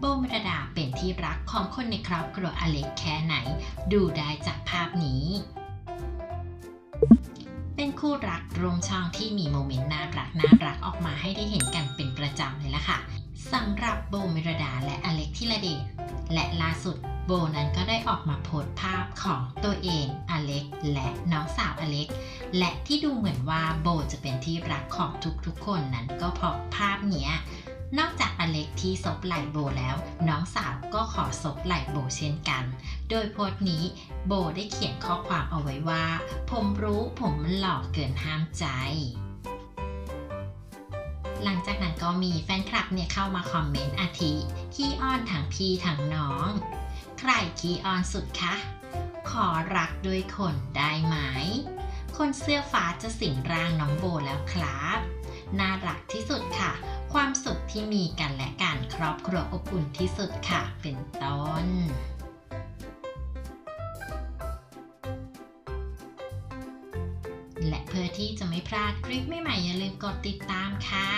โบมรดาเป็นที่รักของคนในครอบครัวอเล็กแค่ไหน ดูได้จากภาพนี้ เป็นคู่รักรวมช่องที่มีโมเมนต์น่ารักน่ารักออกมาให้ได้เห็นกันเป็นประจำเลยละค่ะสำหรับโบเมรดาและอเล็กธิระเดชและล่าสุดโบนั้นก็ได้ออกมาโพสต์ภาพของตัวเองอเล็ก และน้องสาวอเล็ก และที่ดูเหมือนว่าโบจะเป็นที่รักของทุกๆคนนั้นก็เพราะภาพเนี้ย นอกจากอเล็กที่ซบไหล่โบแล้ว น้องสาวก็ขอซบไหล่โบเช่นกัน โดยโพสต์นี้โบได้เขียนข้อความเอาไว้ว่า ผมรู้ผมมันหล่อเกินห้ามใจ หลังจากนั้นก็มีแฟนคลับเนี่ยเข้ามาคอมเมนต์อาทิขี้อ้อนทั้งพี่ทั้งน้อง ใครขี้อ้อนสุดคะ ขอรักด้วยคนได้ไหม คนเสื้อฟ้าจะสิงร่างน้องโบแล้วครับ น่ารักที่สุดค่ะคว ที่มีกันและการครอบครัวอบอุ่นที่สุดค่ะ เป็นต้นและเพื่อที่จะไม่พลาดคลิปใหม่ๆอย่าลืมกดติดตามค่ะ